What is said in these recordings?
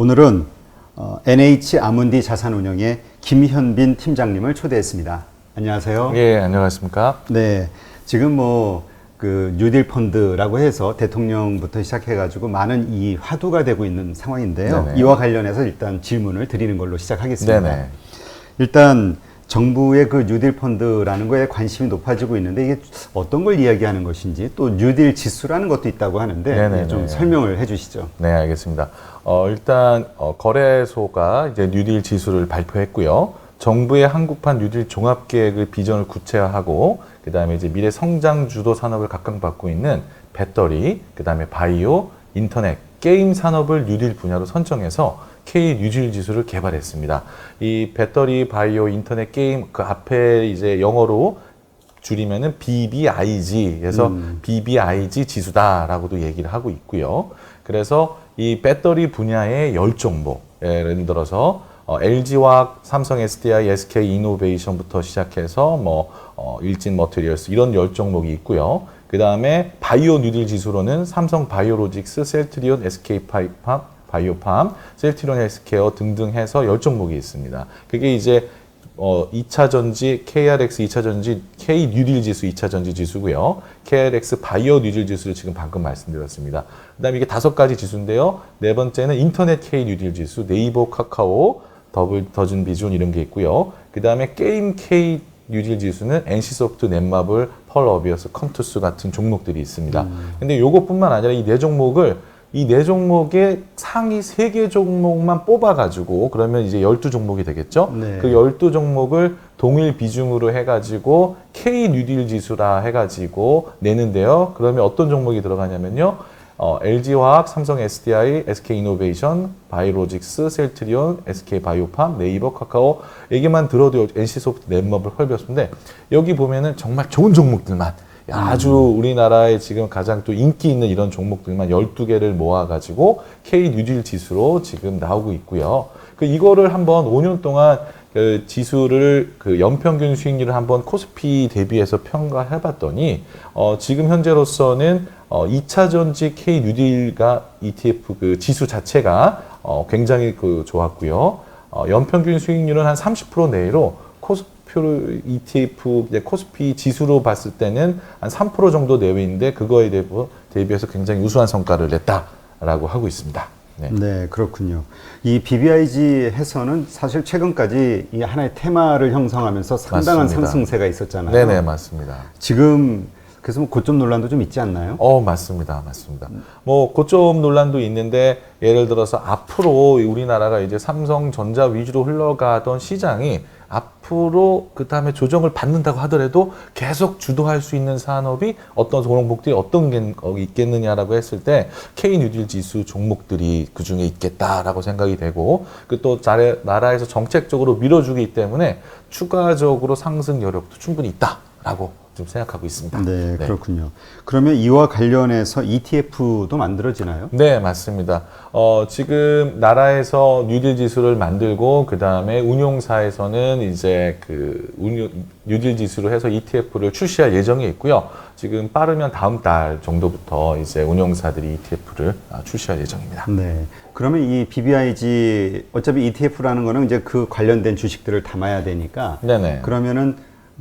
오늘은 어, NH 아문디 자산운용의 김현빈 팀장님을 초대했습니다. 안녕하세요. 예, 안녕하십니까. 네, 지금 뭐 그 뉴딜 펀드라고 해서 대통령부터 시작해가지고 많은 이 화두가 되고 있는 상황인데요. 네네. 이와 관련해서 일단 질문을 드리는 걸로 시작하겠습니다. 네네. 일단 정부의 그 뉴딜 펀드라는 거에 관심이 높아지고 있는데 이게 어떤 걸 이야기하는 것인지 또 뉴딜 지수라는 것도 있다고 하는데 네네네. 좀 설명을 해주시죠. 네, 알겠습니다. 어, 일단 어, 거래소가 이제 뉴딜 지수를 발표했고요. 정부의 한국판 뉴딜 종합 계획의 비전을 구체화하고 그다음에 이제 미래 성장 주도 산업을 각광받고 있는 배터리, 그다음에 바이오, 인터넷, 게임 산업을 뉴딜 분야로 선정해서 K 뉴딜 지수를 개발했습니다. 이 배터리, 바이오, 인터넷, 게임 그 앞에 이제 영어로 줄이면은 BBIG에서 음. BBIG 지수다라고도 얘기를 하고 있고요. 그래서 이 배터리 분야의 열 종목, 예를 들어서 어, LG화학, 삼성 SDI, SK 이노베이션부터 시작해서 뭐 어, 일진 머티리얼스 이런 열 종목이 있고요. 그 다음에 바이오 뉴딜 지수로는 삼성 바이오로직스, 셀트리온, SK 파이팜, 바이오팜, 셀트리온 헬스케어 등등 해서 열 종목이 있습니다. 그게 이제 어, 2차 전지, KRX 2차 전지, K 뉴딜 지수 2차 전지 지수고요. KRX 바이오 뉴딜 지수를 지금 방금 말씀드렸습니다. 그 다음에 이게 다섯 가지 지수인데요. 네 번째는 인터넷 K 뉴딜 지수, 네이버, 카카오, 더블 더즌 비준 이런 게 있고요. 그 다음에 게임 K 뉴딜 지수는 NC소프트, 넷마블, 펄 어비어스, 컴투스 같은 종목들이 있습니다. 근데 요것뿐만 아니라 이 네 종목을 이 네 종목의 상위 세 개 종목만 뽑아가지고 그러면 이제 12종목이 되겠죠? 네. 그 12종목을 동일 비중으로 해가지고 K 뉴딜 지수라 해가지고 내는데요. 그러면 어떤 종목이 들어가냐면요. 어, LG화학, 삼성 SDI, SK이노베이션, 바이오로직스, 셀트리온, SK바이오팜, 네이버, 카카오 얘기만 들어도 NC소프트, 넷마블, 헐비어스인데 여기 보면은 정말 좋은 종목들만 아주 우리나라에 지금 가장 또 인기 있는 이런 종목들만 12개를 모아가지고 K 뉴딜 지수로 지금 나오고 있고요. 그 이거를 한번 5년 동안 그 지수를 그 연평균 수익률을 한번 코스피 대비해서 평가해 봤더니 어 지금 현재로서는 어 2차 전지 K 뉴딜과 ETF 그 지수 자체가 어 굉장히 그 좋았고요. 어 연평균 수익률은 한 30% 내외로 코스피 ETF 이제 코스피 지수로 봤을 때는 한 3% 정도 내외인데 그거에 대비- 대비해서 굉장히 우수한 성과를 냈다라고 하고 있습니다. 네. 네, 그렇군요. 이 BBIG 해서는 사실 최근까지 이 하나의 테마를 형성하면서 상당한 맞습니다. 상승세가 있었잖아요. 네네 맞습니다. 지금 그래서 뭐 고점 논란도 좀 있지 않나요? 어 맞습니다, 맞습니다. 뭐 고점 논란도 있는데 예를 들어서 앞으로 우리나라가 이제 삼성전자 위주로 흘러가던 시장이 앞으로 그 다음에 조정을 받는다고 하더라도 계속 주도할 수 있는 산업이 어떤 종목들이 어떤 게 어, 있겠느냐라고 했을 때 K 뉴딜 지수 종목들이 그 중에 있겠다라고 생각이 되고 그 또 나라에서 정책적으로 밀어주기 때문에 추가적으로 상승 여력도 충분히 있다라고 좀 생각하고 있습니다. 네, 그렇군요. 그러면 이와 관련해서 ETF도 만들어지나요? 네, 맞습니다. 어, 지금 나라에서 뉴딜 지수를 만들고 그 다음에 운용사에서는 이제 그 운용, 뉴딜 지수로 해서 ETF를 출시할 예정이 있고요. 지금 빠르면 다음 달 정도부터 이제 운용사들이 ETF를 아, 출시할 예정입니다. 네. 그러면 이 BBIG 어차피 ETF라는 거는 이제 그 관련된 주식들을 담아야 되니까 네네. 그러면은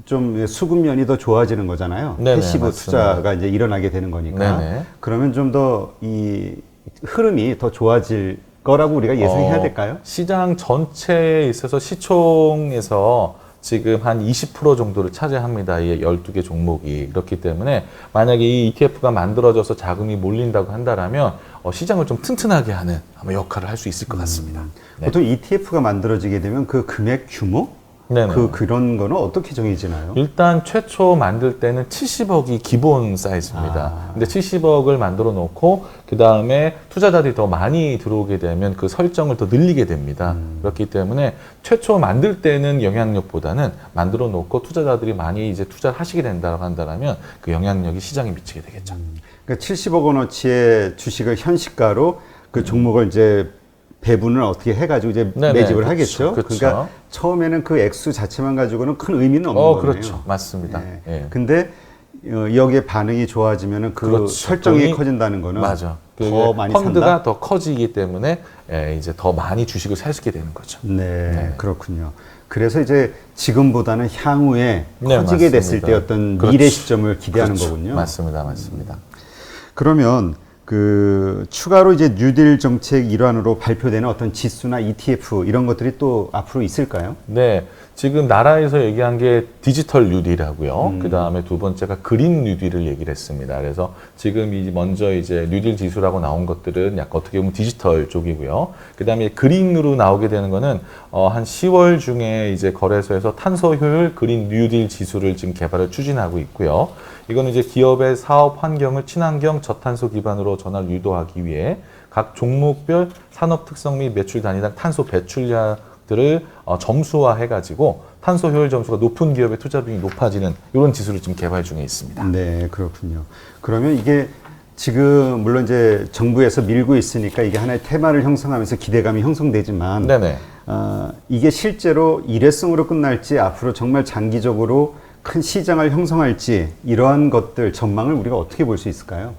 좀 수급면이 더 좋아지는 거잖아요. 네네, 패시브 맞습니다. 투자가 이제 일어나게 되는 거니까. 네네. 그러면 좀 더 이 흐름이 더 좋아질 거라고 우리가 예상해야 어, 될까요? 시장 전체에 있어서 시총에서 지금 한 20% 정도를 차지합니다. 이 12개 종목이. 그렇기 때문에 만약에 이 ETF가 만들어져서 자금이 몰린다고 한다라면 어, 시장을 좀 튼튼하게 하는 아마 역할을 할 수 있을 것 같습니다. 네. 보통 ETF가 만들어지게 되면 그 금액 규모 네네. 그 그런 거는 어떻게 정해지나요? 일단 최초 만들 때는 70억이 기본 사이즈입니다. 아. 근데 70억을 만들어 놓고 그 다음에 투자자들이 더 많이 들어오게 되면 그 설정을 더 늘리게 됩니다. 음. 그렇기 때문에 최초 만들 때는 영향력보다는 만들어 놓고 투자자들이 많이 이제 투자를 하시게 된다고 한다면 그 영향력이 시장에 미치게 되겠죠. 그러니까 70억 원어치의 주식을 현시가로 그 종목을 이제 배분을 어떻게 해가지고 이제 네네, 매집을 그쵸, 하겠죠. 그쵸. 러니까 처음에는 그 액수 자체만 가지고는 큰 의미는 없는 어, 거네요. 그렇죠. 맞습니다. 네. 예. 근데 어, 여기에 반응이 좋아지면은 그 그렇죠. 설정이 커진다는 거는 맞아. 그더 많이 펀드가 산다? 더 커지기 때문에 예, 이제 더 많이 주식을 살 수 있게 되는 거죠. 네, 네. 그렇군요. 그래서 이제 지금보다는 향후에 네, 커지게 됐을 맞습니다. 때 어떤 그렇죠. 미래 시점을 기대하는 그렇죠. 거군요. 맞습니다, 맞습니다. 그러면 그 추가로 이제 뉴딜 정책 일환으로 발표되는 어떤 지수나 ETF 이런 것들이 또 앞으로 있을까요? 네, 지금 나라에서 얘기한 게 디지털 뉴딜하고요. 음. 그 다음에 두 번째가 그린 뉴딜을 얘기를 했습니다. 그래서 지금 이 먼저 이제 뉴딜 지수라고 나온 것들은 약간 어떻게 보면 디지털 쪽이고요. 그 다음에 그린으로 나오게 되는 거는 어, 한 10월 중에 이제 거래소에서 탄소 효율 그린 뉴딜 지수를 지금 개발을 추진하고 있고요. 이거는 이제 기업의 사업 환경을 친환경 저탄소 기반으로 전환 유도하기 위해 각 종목별 산업 특성 및 매출 단위당 탄소 배출량 들을 어, 점수화해가지고 탄소 효율 점수가 높은 기업의 투자 비용이 높아지는 이런 지수를 지금 개발 중에 있습니다. 네, 그렇군요. 그러면 이게 지금 물론 이제 정부에서 밀고 있으니까 이게 하나의 테마를 형성하면서 기대감이 형성되지만 네네. 어, 이게 실제로 일회성으로 끝날지 앞으로 정말 장기적으로 큰 시장을 형성할지 이러한 것들 전망을 우리가 어떻게 볼 수 있을까요?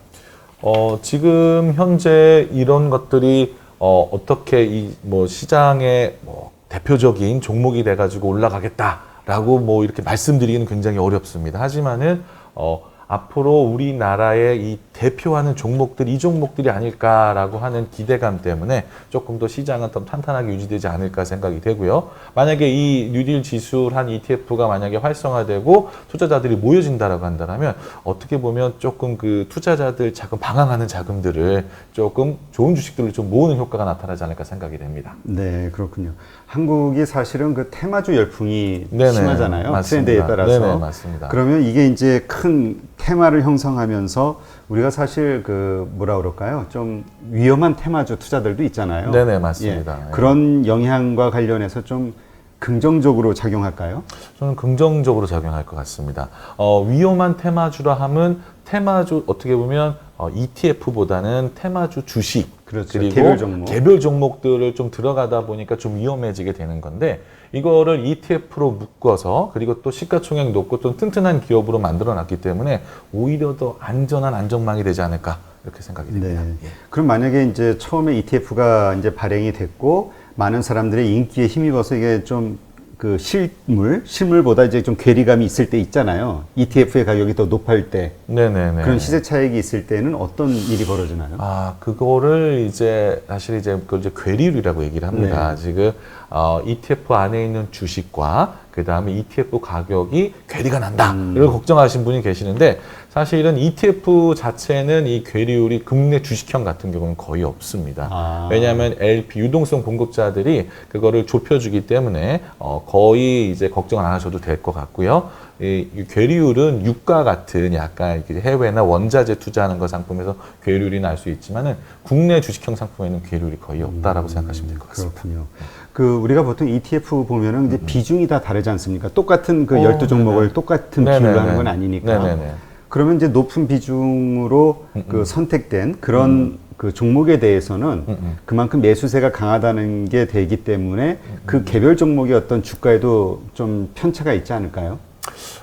어, 지금 현재 이런 것들이 어, 어떻게 이 뭐 시장의 뭐 대표적인 종목이 돼가지고 올라가겠다라고 뭐 이렇게 말씀드리기는 굉장히 어렵습니다. 하지만은 어, 앞으로 우리나라의 이 대표하는 종목들이 이 종목들이 아닐까라고 하는 기대감 때문에 조금 더 시장은 좀 탄탄하게 유지되지 않을까 생각이 되고요. 만약에 이 뉴딜 지수 한 ETF가 만약에 활성화되고 투자자들이 모여진다라고 한다면 어떻게 보면 조금 그 투자자들 자금 방황하는 자금들을 조금 좋은 주식들을 좀 모으는 효과가 나타나지 않을까 생각이 됩니다. 네, 그렇군요. 한국이 사실은 그 테마주 열풍이 네네, 심하잖아요. 맞습니다. 트렌드에 따라서. 네네, 맞습니다. 그러면 이게 이제 큰 테마를 형성하면서 우리가 사실 그 뭐라 그럴까요? 좀 위험한 테마주 투자들도 있잖아요. 네네, 맞습니다. 예, 예. 그런 영향과 관련해서 좀 긍정적으로 작용할까요? 저는 긍정적으로 작용할 것 같습니다. 어, 위험한 테마주라 함은 테마주 어떻게 보면 어, ETF보다는 테마주 주식 그렇죠. 리고 개별 종목. 개별 종목들을 좀 들어가다 보니까 좀 위험해지게 되는 건데 이거를 ETF로 묶어서 그리고 또 시가총액 높고 좀 튼튼한 기업으로 만들어 놨기 때문에 오히려 더 안전한 안정망이 되지 않을까 이렇게 생각이 됩니다. 네. 그럼 만약에 이제 처음에 ETF가 이제 발행이 됐고 많은 사람들의 인기에 힘입어서 이게 좀 그 실물, 실물보다 이제 좀 괴리감이 있을 때 있잖아요. ETF의 가격이 더 높을 때 네네네. 그런 시세 차익이 있을 때는 어떤 일이 벌어지나요? 아, 그거를 이제 사실 이제 그걸 이제 괴리율이라고 얘기를 합니다. 네. 지금 어, ETF 안에 있는 주식과 그 다음에 ETF 가격이 괴리가 난다. 음. 이걸 걱정하신 분이 계시는데 사실은 ETF 자체는 이 괴리율이 국내 주식형 같은 경우는 거의 없습니다. 아. 왜냐하면 LP 유동성 공급자들이 그거를 좁혀주기 때문에 어, 거의 이제 걱정을 안 하셔도 될 것 같고요. 이, 이 괴리율은 유가 같은 약간 이렇게 해외나 원자재 투자하는 거 상품에서 괴리율이 날 수 있지만은 국내 주식형 상품에는 괴리율이 거의 없다라고 생각하시면 될 것 같습니다. 그렇군요. 그 우리가 보통 ETF 보면은 이제 비중이 다 다르지 않습니까? 똑같은 그 어, 열두 종목을. 똑같은 네네네. 비율로 하는 건 아니니까. 네네네. 그러면 이제 높은 비중으로 그 선택된 그런 그 종목에 대해서는 음, 음. 그만큼 매수세가 강하다는 게 되기 때문에 그 개별 종목의 어떤 주가에도 좀 편차가 있지 않을까요?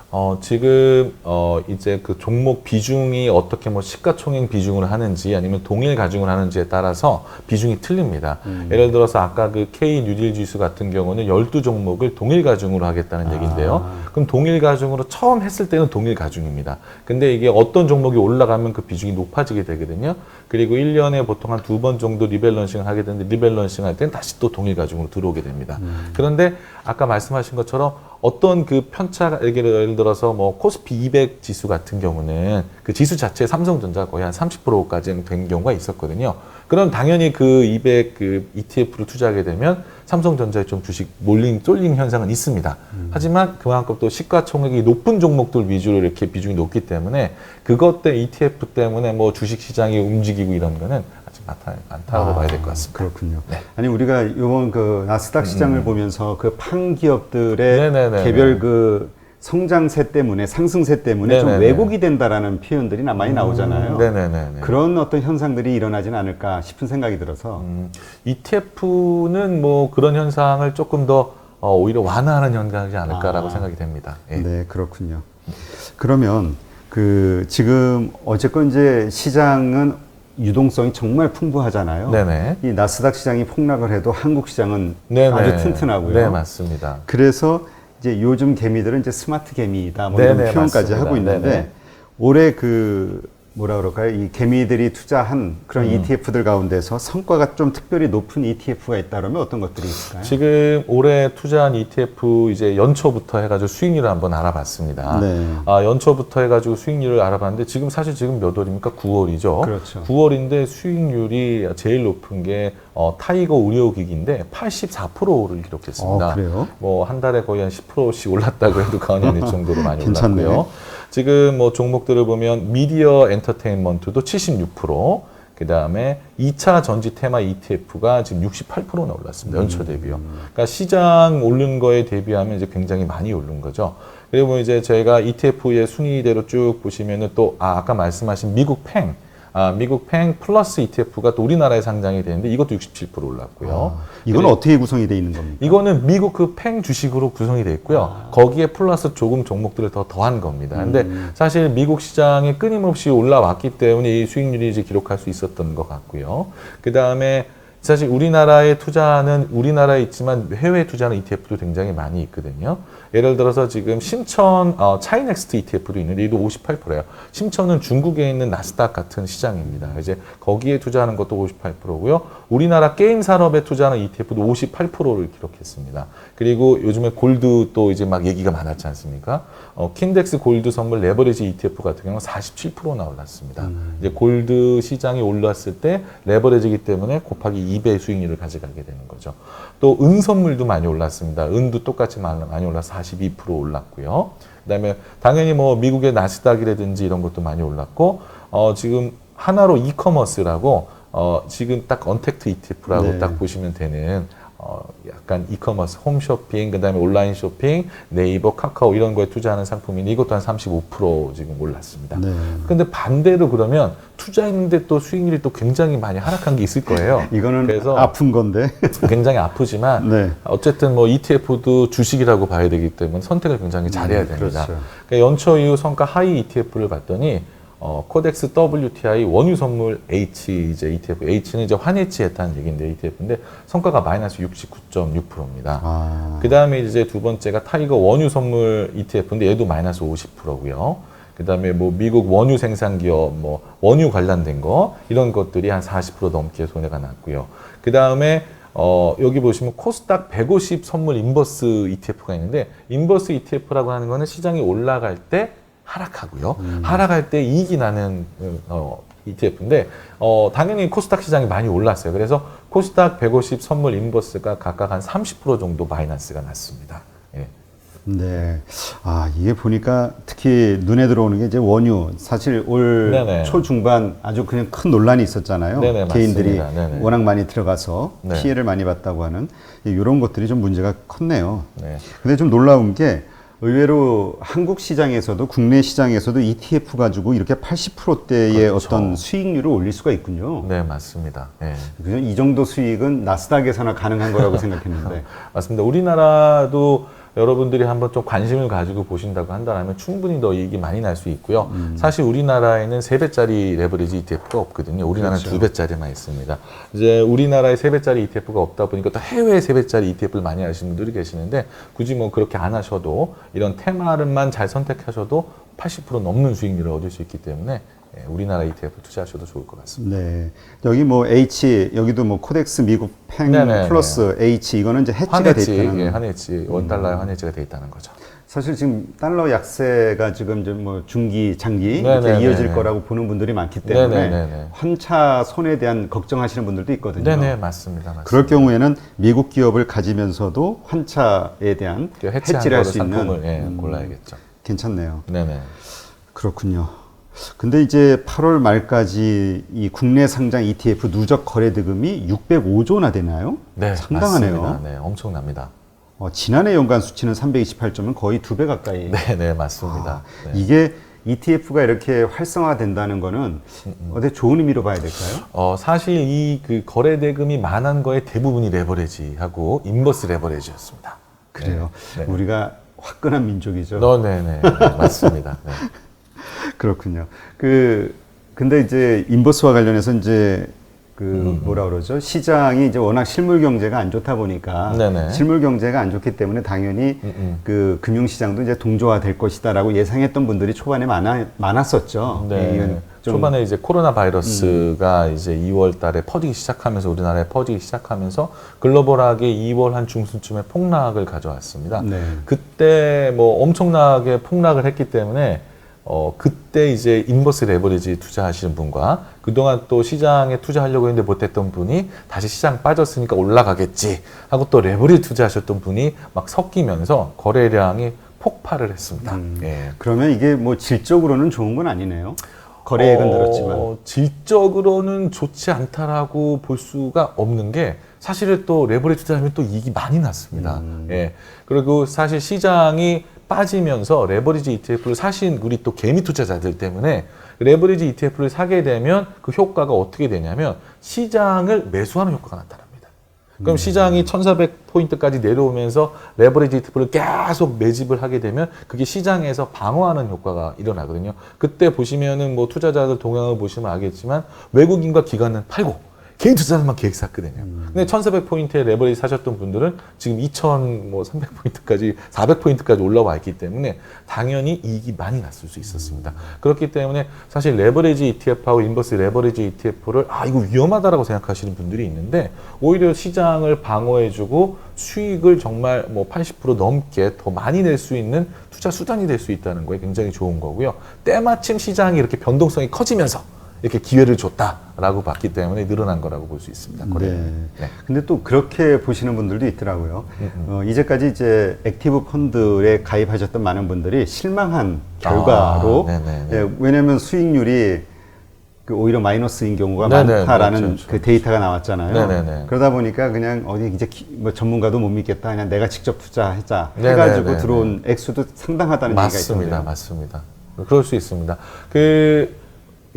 어, 지금, 어, 이제 그 종목 비중이 어떻게 뭐 시가총액 비중으로 하는지 아니면 동일 가중을 하는지에 따라서 비중이 틀립니다. 음. 예를 들어서 아까 그 K 뉴딜 지수 같은 경우는 12종목을 동일 가중으로 하겠다는 아. 얘기인데요. 그럼 동일 가중으로 처음 했을 때는 동일 가중입니다. 근데 이게 어떤 종목이 올라가면 그 비중이 높아지게 되거든요. 그리고 1년에 보통 한 두 번 정도 리밸런싱을 하게 되는데 리밸런싱 할 때는 다시 또 동일 가중으로 들어오게 됩니다. 그런데 아까 말씀하신 것처럼 어떤 그 편차가 예를 들어서 뭐 코스피 200 지수 같은 경우는 그 지수 자체에 삼성전자가 거의 한 30%까지 된 경우가 있었거든요. 그럼 당연히 그 200 그 ETF로 투자하게 되면 삼성전자에 좀 주식 몰림 쏠림 현상은 있습니다. 하지만 그만큼 또 시가총액이 높은 종목들 위주로 이렇게 비중이 높기 때문에 그것 때 ETF 때문에 뭐 주식 시장이 움직이고 이런 거는 나타나지 않다고 봐야 될 것 같습니다. 그렇군요. 네. 아니 우리가 이번 그 나스닥 시장을 보면서 그 판 기업들의 네네네네. 개별 그 성장세 때문에 상승세 때문에 좀 네네네. 왜곡이 된다라는 표현들이 나- 많이 나오잖아요. 네네네. 그런 어떤 현상들이 일어나지는 않을까 싶은 생각이 들어서 음, ETF는 뭐 그런 현상을 조금 더 어, 오히려 완화하는 현상이지 않을까라고 아. 생각이 됩니다. 예. 네 그렇군요. 그러면 그 지금 어쨌건 이제 시장은 유동성이 정말 풍부하잖아요. 네네. 이 나스닥 시장이 폭락을 해도 한국 시장은 네네. 아주 튼튼하고요. 네, 맞습니다. 그래서 이제 요즘 개미들은 이제 스마트 개미다 뭐 네네, 이런 표현까지 맞습니다. 하고 있는데 네네. 올해 그 뭐라 그럴까요? 이 개미들이 투자한 그런 음. ETF들 가운데서 성과가 좀 특별히 높은 ETF가 있다면 어떤 것들이 있을까요? 지금 올해 투자한 ETF 이제 연초부터 해가지고 수익률을 한번 알아봤습니다. 네. 아, 연초부터 해가지고 수익률을 알아봤는데 지금 사실 지금 몇 월입니까? 9월이죠. 그렇죠. 9월인데 수익률이 제일 높은 게 어, 타이거 의료기기인데 84%를 기록했습니다. 어, 그래요? 뭐 한 달에 거의 한 10%씩 올랐다고 해도 과언이 아닐 정도로 많이 괜찮네요. 올랐고요. 지금 뭐 종목들을 보면 미디어 엔터테인먼트도 76%, 그 다음에 2차 전지 테마 ETF가 지금 68%나 올랐습니다. 연초 대비요. 그러니까 시장 오른 거에 대비하면 이제 굉장히 많이 오른 거죠. 그리고 이제 저희가 ETF의 순위대로 쭉 보시면은 또, 아, 아까 말씀하신 미국 팽, 아, 미국 팽 플러스 ETF가 또 우리나라에 상장이 되는데 이것도 67% 올랐고요. 아, 이건 어떻게 구성이 돼 있는 겁니까? 이거는 미국 그 팽 주식으로 구성이 돼 있고요. 거기에 플러스 조금 종목들을 더 더한 겁니다. 근데 사실 미국 시장이 끊임없이 올라왔기 때문에 이 수익률이 이제 기록할 수 있었던 것 같고요. 그 다음에 사실 우리나라에 투자하는 우리나라에 있지만 해외 투자하는 ETF도 굉장히 많이 있거든요. 예를 들어서 지금 심천 어, 차이넥스트 ETF도 있는데 이도 58%예요. 심천은 중국에 있는 나스닥 같은 시장입니다. 이제 거기에 투자하는 것도 58%고요. 우리나라 게임 산업에 투자하는 ETF도 58%를 기록했습니다. 그리고 요즘에 골드 또 이제 막 얘기가 많았지 않습니까? 어, 킨덱스 골드 선물 레버리지 ETF 같은 경우는 47%나 올랐습니다. 이제 골드 시장이 올랐을 때 레버리지이기 때문에 곱하기 2배 수익률을 가져가게 되는 거죠. 또 은 선물도 많이 올랐습니다. 은도 똑같이 많이 많이 올라서 42% 올랐고요. 그다음에 당연히 뭐 미국의 나스닥이라든지 이런 것도 많이 올랐고 어, 지금 하나로 이커머스라고 어, 지금 딱 언택트 ETF라고 네. 딱 보시면 되는 어, 약간 이커머스, 홈쇼핑, 그 다음에 온라인 쇼핑, 네이버, 카카오 이런 거에 투자하는 상품인데 이것도 한 35% 지금 올랐습니다. 네. 근데 반대로 그러면 투자했는데 또 수익률이 또 굉장히 많이 하락한 게 있을 거예요. 이거는 그래서 아픈 건데. 굉장히 아프지만 네. 어쨌든 뭐 ETF도 주식이라고 봐야 되기 때문에 선택을 굉장히 잘해야 음, 됩니다. 그렇죠. 그러니까 연초 이후 성과 하이 ETF를 봤더니 어, 코덱스 WTI 원유 선물 H 이제 ETF H는 이제 환해치 했다는 얘기인데 ETF인데 성과가 마이너스 69.6%입니다. 아, 그 다음에 이제 두 번째가 타이거 원유 선물 ETF인데 얘도 마이너스 50%고요. 그 다음에 뭐 미국 원유 생산 기업, 뭐 원유 관련된 거 이런 것들이 한 40% 넘게 손해가 났고요. 그 다음에 어, 여기 보시면 코스닥 150 선물 인버스 ETF가 있는데 인버스 ETF라고 하는 거는 시장이 올라갈 때 하락하고요. 하락할 때 이익이 나는 어, ETF인데 어, 당연히 코스닥 시장이 많이 올랐어요. 그래서 코스닥 150 선물 인버스가 각각 한 30% 정도 마이너스가 났습니다. 예. 네. 아, 이게 보니까 특히 눈에 들어오는 게 이제 원유. 사실 올 네네. 초중반 아주 그냥 큰 논란이 있었잖아요. 네네, 개인들이. 네네. 워낙 많이 들어가서 네. 피해를 많이 봤다고 하는 이런 것들이 좀 문제가 컸네요. 네. 근데 좀 놀라운 게 의외로 한국 시장에서도 국내 시장에서도 ETF 가지고 이렇게 80%대의 그렇죠. 어떤 수익률을 올릴 수가 있군요. 네, 맞습니다. 예. 그죠? 이 정도 수익은 나스닥에서나 가능한 거라고 생각했는데. 맞습니다. 우리나라도 여러분들이 한번 좀 관심을 가지고 보신다고 한다면 충분히 더 이익이 많이 날 수 있고요. 음. 사실 우리나라에는 세배짜리 레버리지 ETF가 없거든요. 우리나라는 그렇죠. 두배짜리만 있습니다. 이제 우리나라에 세배짜리 ETF가 없다 보니까 또 해외에 세배짜리 ETF를 많이 하시는 분들이 계시는데 굳이 뭐 그렇게 안 하셔도 이런 테마를만 잘 선택하셔도 80% 넘는 수익률을 얻을 수 있기 때문에 예, 우리나라 ETF 투자하셔도 좋을 것 같습니다. 네. 여기 뭐 H, 여기도 뭐 코덱스 미국 팽 네네, 플러스 H, 이거는 이제 해치가 돼 환해지, 있다는. 예, 환해지, 원 달러의 환해지가 돼 있다는 거죠. 사실 지금 달러 약세가 지금 이제 뭐 중기, 장기 네네네네. 이렇게 이어질 거라고 보는 분들이 많기 때문에 네네네네. 환차 손해에 대한 걱정하시는 분들도 있거든요. 네네 맞습니다. 맞습니다. 그럴 경우에는 미국 기업을 가지면서도 환차에 대한 그 해치를 할 수 있는 상품을 예, 음, 골라야겠죠. 괜찮네요. 네네. 그렇군요. 근데 이제 8월 말까지 이 국내 상장 ETF 누적 거래 대금이 605조나 되나요? 네, 상당하네요. 맞습니다. 네, 엄청납니다. 어, 지난해 연간 수치는 328조면 거의 두 배 가까이. 네, 네, 맞습니다. 아, 네. 이게 ETF가 이렇게 활성화된다는 거는 음, 어디 좋은 의미로 봐야 될까요? 어, 사실 이 그 거래 대금이 많은 거의 대부분이 레버리지하고 인버스 레버리지였습니다. 그래요. 네. 네. 우리가 화끈한 민족이죠. 너, 네, 네, 네, 맞습니다. 네. 그렇군요. 그 근데 이제 인버스와 관련해서 이제 그 음, 뭐라 그러죠? 시장이 이제 워낙 실물 경제가 안 좋다 보니까 네네. 실물 경제가 안 좋기 때문에 당연히 음, 음. 그 금융 시장도 이제 동조화 될 것이다라고 예상했던 분들이 초반에 많아 많았었죠. 네. 초반에 이제 코로나 바이러스가 이제 2월 달에 퍼지기 시작하면서 우리나라에 퍼지기 시작하면서 글로벌하게 2월 한 중순쯤에 폭락을 가져왔습니다. 네. 그때 뭐 엄청나게 폭락을 했기 때문에 어 그때 이제 인버스 레버리지 투자하시는 분과 그동안 또 시장에 투자하려고 했는데 못했던 분이 다시 시장 빠졌으니까 올라가겠지 하고 또 레버리지 투자하셨던 분이 막 섞이면서 거래량이 폭발을 했습니다. 음. 예. 그러면 이게 뭐 질적으로는 좋은 건 아니네요. 거래액은 어, 늘었지만. 질적으로는 좋지 않다라고 볼 수가 없는 게 사실은 또 레버리지 투자하면 또 이익이 많이 났습니다. 음. 예. 그리고 사실 시장이 빠지면서 레버리지 ETF를 사신 우리 또 개미 투자자들 때문에 레버리지 ETF를 사게 되면 그 효과가 어떻게 되냐면 시장을 매수하는 효과가 나타납니다. 그럼 시장이 1400포인트까지 내려오면서 레버리지 ETF를 계속 매집을 하게 되면 그게 시장에서 방어하는 효과가 일어나거든요. 그때 보시면은 뭐 투자자들 동향을 보시면 알겠지만 외국인과 기관은 팔고 개인 투자자만 계획 샀거든요. 근데 1400포인트에 레버리지 사셨던 분들은 지금 2300포인트까지 400포인트까지 올라와 있기 때문에 당연히 이익이 많이 났을 수 있었습니다. 그렇기 때문에 사실 레버리지 ETF하고 인버스 레버리지 ETF를 아 이거 위험하다라고 생각하시는 분들이 있는데 오히려 시장을 방어해주고 수익을 정말 뭐 80% 넘게 더 많이 낼 수 있는 투자 수단이 될 수 있다는 거에 굉장히 좋은 거고요. 때마침 시장이 이렇게 변동성이 커지면서 이렇게 기회를 줬다라고 봤기 때문에 늘어난 거라고 볼 수 있습니다. 거래. 네. 네. 근데 또 그렇게 보시는 분들도 있더라고요. 음, 어, 이제까지 이제 액티브 펀드에 가입하셨던 많은 분들이 실망한 결과로, 아, 네네네. 예, 왜냐하면 수익률이 그 오히려 마이너스인 경우가 네네, 많다라는 그렇죠, 그렇죠. 그 데이터가 나왔잖아요. 네네네. 그러다 보니까 그냥 어디 이제 기- 뭐 전문가도 못 믿겠다, 그냥 내가 직접 투자하자. 해가지고 들어온 액수도 상당하다는 얘기가 맞습니다. 있거든요. 맞습니다. 그럴 수 있습니다. 그, 이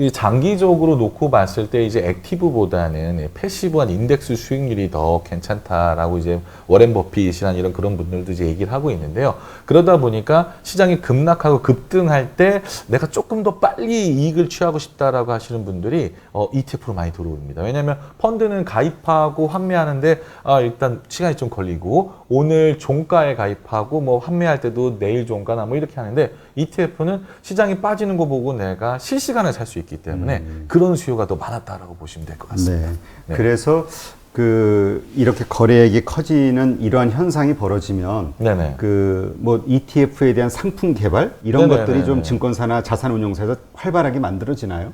장기적으로 놓고 봤을 때 이제 액티브보다는 패시브한 인덱스 수익률이 더 괜찮다라고 이제 워렌 버핏이란 이런 그런 분들도 이제 얘기를 하고 있는데요. 그러다 보니까 시장이 급락하고 급등할 때 내가 조금 더 빨리 이익을 취하고 싶다라고 하시는 분들이 어, ETF로 많이 들어옵니다. 왜냐하면 펀드는 가입하고 환매하는데 아, 일단 시간이 좀 걸리고 오늘 종가에 가입하고 뭐 환매할 때도 내일 종가나 뭐 이렇게 하는데 ETF는 시장이 빠지는 거 보고 내가 실시간에 살 수 있기 때문에 그런 수요가 더 많았다라고 보시면 될 것 같습니다. 네. 네. 그래서 그 이렇게 거래액이 커지는 이러한 현상이 벌어지면 네네. 그뭐 ETF에 대한 상품 개발 이런 네네네네. 것들이 좀 증권사나 자산운용사에서 활발하게 만들어지나요?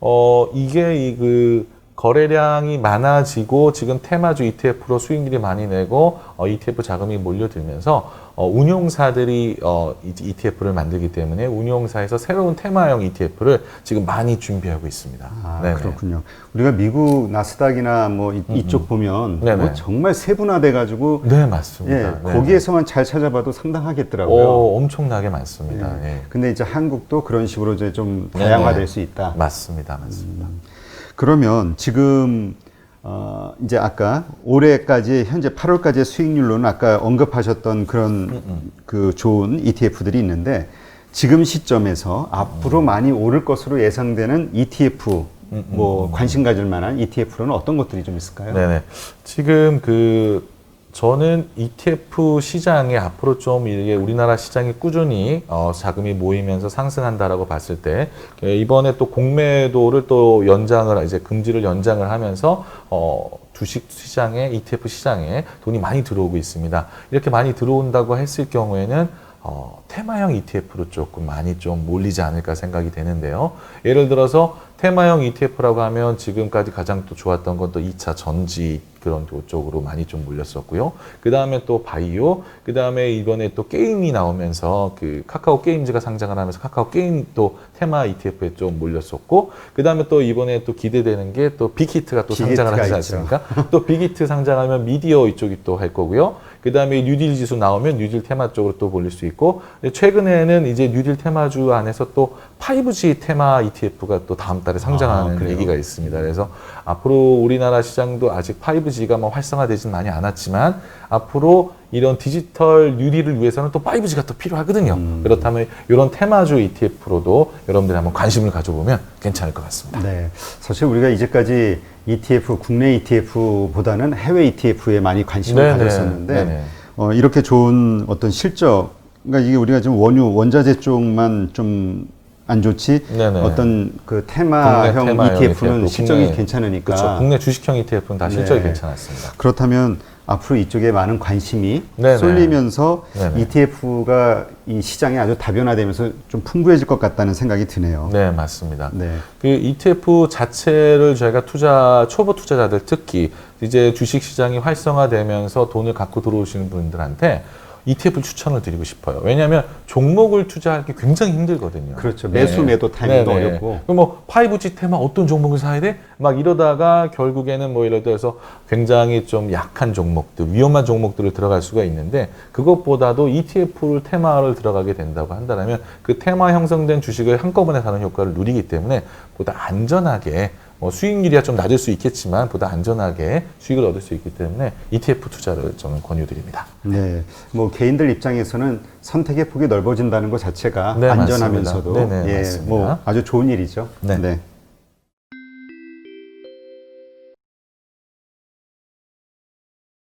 어, 이게 이그 거래량이 많아지고 지금 테마주 ETF로 수익률이 많이 내고 어, ETF 자금이 몰려들면서 어, 운용사들이 어, 이 ETF를 만들기 때문에 운용사에서 새로운 테마형 ETF를 지금 많이 준비하고 있습니다. 아. 그렇군요. 우리가 미국 나스닥이나 뭐 이, 이쪽 보면 네네. 뭐 정말 세분화돼 가지고 네, 예, 맞습니다. 네. 거기에서만 잘 찾아봐도 상당하겠더라고요. 오, 엄청나게 많습니다. 예. 예. 근데 이제 한국도 그런 식으로 이제 좀. 다양화될 수 있다. 맞습니다. 맞습니다. 그러면 지금 어 이제 아까 올해까지 현재 8월까지의 수익률로는 아까 언급하셨던 그런 그 좋은 ETF들이 있는데 지금 시점에서 앞으로 많이 오를 것으로 예상되는 ETF 뭐 관심 가질 만한 ETF로는 어떤 것들이 좀 있을까요? 네네. 지금 그 저는 ETF 시장에 앞으로 좀 이게 우리나라 시장이 꾸준히 어, 자금이 모이면서 상승한다라고 봤을 때 예, 이번에 또 공매도를 또 연장을 이제 금지를 연장을 하면서 어, 주식 시장에 ETF 시장에 돈이 많이 들어오고 있습니다. 이렇게 많이 들어온다고 했을 경우에는 어, 테마형 ETF로 조금 많이 좀 몰리지 않을까 생각이 되는데요. 예를 들어서 테마형 ETF라고 하면 지금까지 가장 또 좋았던 건 또 2차 전지 그런 또 쪽으로 많이 좀 몰렸었고요. 그 다음에 또 바이오, 그 다음에 이번에 또 게임이 나오면서 그 카카오 게임즈가 상장을 하면서 카카오 게임 또 테마 ETF에 좀 몰렸었고, 그 다음에 또 이번에 또 기대되는 게 또 빅히트가 또 상장을 하지. 않습니까? 또 빅히트 상장하면 미디어 이쪽이 또 할 거고요. 그 다음에 뉴딜 지수 나오면 뉴딜 테마 쪽으로 또 몰릴 수 있고, 최근에는 이제 뉴딜 테마주 안에서 또 5G 테마 ETF가 또 다음 달에 상장하는 아? 얘기가 있습니다. 그래서 앞으로 우리나라 시장도 아직 5G 5G가 뭐 활성화되진 많이 않았지만 앞으로 이런 디지털 뉴딜을 위해서는 또 5G가 또 필요하거든요. 음. 그렇다면 이런 테마주 ETF로도 여러분들이 한번 관심을 가져보면 괜찮을 것 같습니다. 네. 사실 우리가 이제까지 ETF, 국내 ETF보다는 해외 ETF에 많이 관심을 네네. 가졌었는데, 네네. 어, 이렇게 좋은 어떤 실적, 그러니까 이게 우리가 지금 원유, 원자재 쪽만 좀 안 좋지, 네네. 어떤 그 테마형 테마형 ETF는 ETF, 실적이 국내- 괜찮으니까. 그렇죠. 국내 주식형 ETF는 다 실적이 네. 괜찮았습니다. 그렇다면 앞으로 이쪽에 많은 관심이 네네. 쏠리면서 네네. ETF가 이 시장에 아주 다변화되면서 좀 풍부해질 것 같다는 생각이 드네요. 네, 맞습니다. 네. 그 ETF 자체를 저희가 투자 초보 투자자들 특히 이제 주식 시장이 활성화되면서 돈을 갖고 들어오시는 분들한테 ETF를 추천을 드리고 싶어요. 왜냐하면 종목을 투자하기 굉장히 힘들거든요. 그렇죠. 매수, 매도 타이밍도 네네. 어렵고. 뭐 5G 테마 어떤 종목을 사야 돼? 막 이러다가 결국에는 뭐 예를 들어서 굉장히 좀 약한 종목들, 위험한 종목들을 들어갈 수가 있는데 그것보다도 ETF를 테마를 들어가게 된다고 한다면 그 테마 형성된 주식을 한꺼번에 사는 효과를 누리기 때문에 보다 안전하게 뭐 수익률이야 좀 낮을 수 있겠지만 보다 안전하게 수익을 얻을 수 있기 때문에 ETF 투자를 저는 권유드립니다. 네. 뭐 개인들 입장에서는 선택의 폭이 넓어진다는 것 자체가 네, 안전하면서도 맞습니다. 네네, 예, 맞습니다. 뭐 아주 좋은 일이죠. 네. 네.